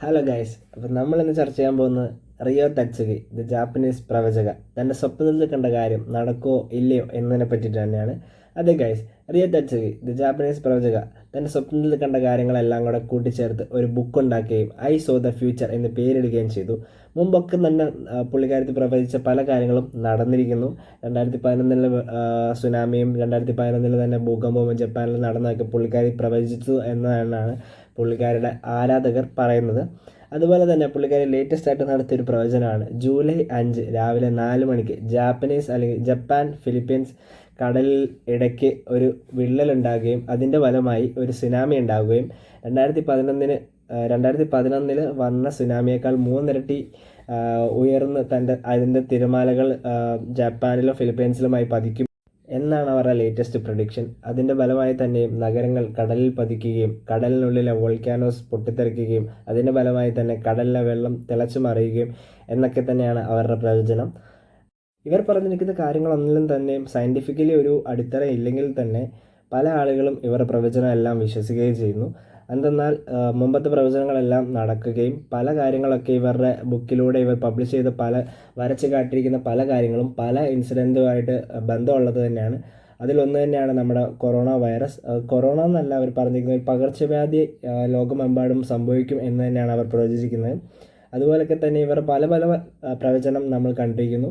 Hello guys അപ്പം നമ്മൾ ഇന്ന് ചർച്ച ചെയ്യാൻ പോകുന്നത് റിയോ തച്ചുകി ദ ജാപ്പനീസ് പ്രവചക. തന്റെ സ്വപ്നത്തിൽ കണ്ട കാര്യം നടക്കുമോ ഇല്ലയോ എന്നതിനെ പറ്റിയിട്ട് തന്നെയാണ്. അതെ guys Ryo Tatsuki the Japanese പ്രവചക തന്റെ സ്വപ്നത്തിൽ കണ്ട കാര്യങ്ങളെല്ലാം കൂടെ കൂട്ടിച്ചേർത്ത് ഒരു ബുക്ക് ഉണ്ടാക്കുകയും ഐ സോ ദ ഫ്യൂച്ചർ എന്ന് പേരിടുകയും ചെയ്തു. മുമ്പൊക്കെ തന്നെ പുള്ളിക്കാരത്തിൽ പ്രവചിച്ച പല കാര്യങ്ങളും നടന്നിരിക്കുന്നു. രണ്ടായിരത്തി പതിനൊന്നിലെ സുനാമിയും രണ്ടായിരത്തി പതിനൊന്നിൽ തന്നെ ഭൂകമ്പവും ജപ്പാനിൽ നടന്നതൊക്കെ പുള്ളിക്കാരി പ്രവചിച്ചു എന്നാണ് പുള്ളിക്കാരുടെ ആരാധകർ പറയുന്നത്. അതുപോലെ തന്നെ പുള്ളിക്കാരി ലേറ്റസ്റ്റ് ആയിട്ട് നടത്തിയ ഒരു പ്രവചനമാണ്. ജൂലൈ അഞ്ച് രാവിലെ നാല് മണിക്ക് ജാപ്പനീസ് അല്ലെങ്കിൽ ജപ്പാൻ ഫിലിപ്പീൻസ് കടലിൽ ഇടയ്ക്ക് ഒരു വിള്ളലുണ്ടാകുകയും അതിന്റെ ഫലമായി ഒരു സുനാമി ഉണ്ടാകുകയും രണ്ടായിരത്തി പതിനൊന്നിന് രണ്ടായിരത്തി പതിനൊന്നിൽ വന്ന സുനാമിയേക്കാൾ മൂന്നിരട്ടി ഉയർന്ന് തന്റെ അതിന്റെ തിരമാലകൾ ജപ്പാനിലും ഫിലിപ്പീൻസിലുമായി പതിക്കും. എന്നാണ് അവരുടെ ലേറ്റസ്റ്റ് പ്രഡിക്ഷൻ അതിന്റെ ഫലമായി തന്നെയും നഗരങ്ങൾ കടലിൽ പതിക്കുകയും കടലിനുള്ളിലെ വോൾക്കാനോസ് പൊട്ടിത്തെറിക്കുകയും അതിന്റെ ഫലമായി തന്നെ കടലിലെ വെള്ളം തിളച്ചു മറിയുകയും എന്നൊക്കെ തന്നെയാണ് അവരുടെ പ്രവചനം. ഇവർ പറഞ്ഞിരിക്കുന്ന കാര്യങ്ങളൊന്നിലും തന്നെ സയന്റിഫിക്കലി ഒരു അടിത്തറ ഇല്ലെങ്കിൽ തന്നെ പല ആളുകളും ഇവരുടെ പ്രവചനം എല്ലാം വിശ്വസിക്കുകയും ചെയ്യുന്നു. എന്തെന്നാൽ മുമ്പത്തെ പ്രവചനങ്ങളെല്ലാം നടക്കുകയും പല കാര്യങ്ങളൊക്കെ ഇവരുടെ ബുക്കിലൂടെ ഇവർ പബ്ലിഷ് ചെയ്ത് പല വരച്ച് കാട്ടിയിരിക്കുന്ന പല കാര്യങ്ങളും പല ഇൻസിഡന്റുമായിട്ട് ബന്ധമുള്ളത് തന്നെയാണ്. അതിലൊന്ന് തന്നെയാണ് നമ്മുടെ കൊറോണ വൈറസ്. കൊറോണ എന്നല്ല അവർ പറഞ്ഞിരിക്കുന്നത് പകർച്ചവ്യാധി ലോകമെമ്പാടും സംഭവിക്കും എന്ന് തന്നെയാണ് അവർ പ്രവചിച്ചിരിക്കുന്നത്. അതുപോലൊക്കെ തന്നെ ഇവർ പല പല പ്രവചനം നമ്മൾ കണ്ടിരിക്കുന്നു.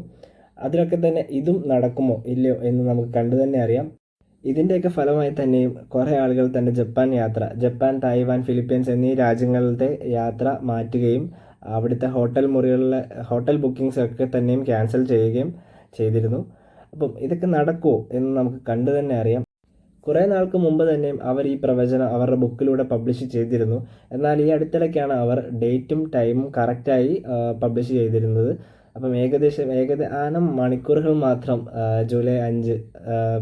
അതിലൊക്കെ തന്നെ ഇതും നടക്കുമോ ഇല്ലയോ എന്ന് നമുക്ക് കണ്ടു തന്നെ അറിയാം. ഇതിന്റെയൊക്കെ ഫലമായി തന്നെയും കുറേ ആളുകൾ തന്നെ ജപ്പാൻ യാത്ര ജപ്പാൻ തായ്വാൻ ഫിലിപ്പീൻസ് എന്നീ രാജ്യങ്ങളുടെ യാത്ര മാറ്റുകയും അവിടുത്തെ ഹോട്ടൽ മുറികളിലെ ഹോട്ടൽ ബുക്കിംഗ്സ് ഒക്കെ തന്നെയും ക്യാൻസൽ ചെയ്യുകയും ചെയ്തിരുന്നു. അപ്പം ഇതൊക്കെ നടക്കുമോ എന്ന് നമുക്ക് കണ്ടു തന്നെ അറിയാം. കുറേ നാൾക്ക് മുമ്പ് തന്നെയും അവർ ഈ പ്രവചനം അവരുടെ ബുക്കിലൂടെ പബ്ലിഷ് ചെയ്തിരുന്നു. എന്നാൽ ഈ അടുത്തിടയ്ക്കാണ് അവർ ഡേറ്റും ടൈമും കറക്റ്റായി പബ്ലിഷ് ചെയ്തിരുന്നത്. അപ്പം ഏകദേശം ഏകദേശം മണിക്കൂറുകൾ മാത്രം ജൂലൈ അഞ്ച്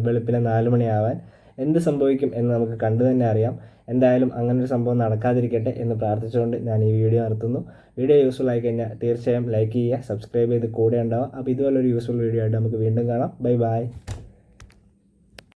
വെളുപ്പിന് നാല് മണിയാവാൻ എന്ത് സംഭവിക്കും എന്ന് നമുക്ക് കണ്ടു തന്നെ അറിയാം. എന്തായാലും അങ്ങനെ ഒരു സംഭവം നടക്കാതിരിക്കട്ടെ എന്ന് പ്രാർത്ഥിച്ചുകൊണ്ട് ഞാൻ ഈ വീഡിയോ നിർത്തുന്നു. വീഡിയോ യൂസ്ഫുൾ ആയി കഴിഞ്ഞാൽ തീർച്ചയായും ലൈക്ക് ചെയ്യുക സബ്സ്ക്രൈബ് ചെയ്ത് കൂടെ ഉണ്ടാവുക. അപ്പോൾ ഇതുപോലൊരു യൂസ്ഫുൾ വീഡിയോ ആയിട്ട് നമുക്ക് വീണ്ടും കാണാം. Bye bye